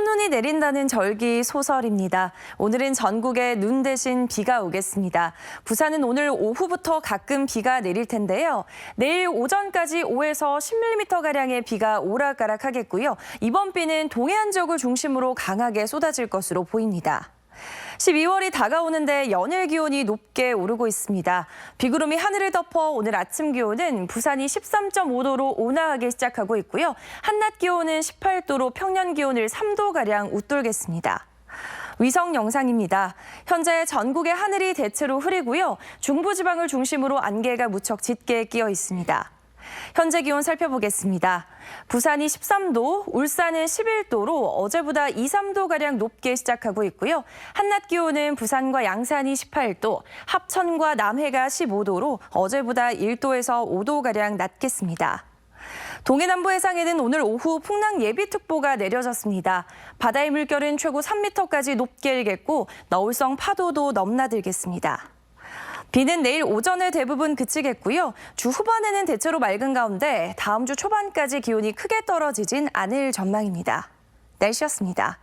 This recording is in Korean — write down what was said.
첫눈이 내린다는 절기 소설입니다. 오늘은 전국에 눈 대신 비가 오겠습니다. 부산은 오늘 오후부터 가끔 비가 내릴 텐데요. 내일 오전까지 5에서 10mm가량의 비가 오락가락 하겠고요. 이번 비는 동해안 지역을 중심으로 강하게 쏟아질 것으로 보입니다. 12월이 다가오는데 연일 기온이 높게 오르고 있습니다. 비구름이 하늘을 덮어 오늘 아침 기온은 부산이 13.5도로 온화하게 시작하고 있고요. 한낮 기온은 18도로 평년 기온을 3도가량 웃돌겠습니다. 위성 영상입니다. 현재 전국의 하늘이 대체로 흐리고요. 중부지방을 중심으로 안개가 무척 짙게 끼어 있습니다. 현재 기온 살펴보겠습니다. 부산이 13도, 울산은 11도로 어제보다 2, 3도가량 높게 시작하고 있고요. 한낮 기온은 부산과 양산이 18도, 합천과 남해가 15도로 어제보다 1도에서 5도가량 낮겠습니다. 동해남부 해상에는 오늘 오후 풍랑 예비특보가 내려졌습니다. 바다의 물결은 최고 3m까지 높게 일겠고 너울성 파도도 넘나들겠습니다. 비는 내일 오전에 대부분 그치겠고요. 주 후반에는 대체로 맑은 가운데 다음 주 초반까지 기온이 크게 떨어지진 않을 전망입니다. 날씨였습니다.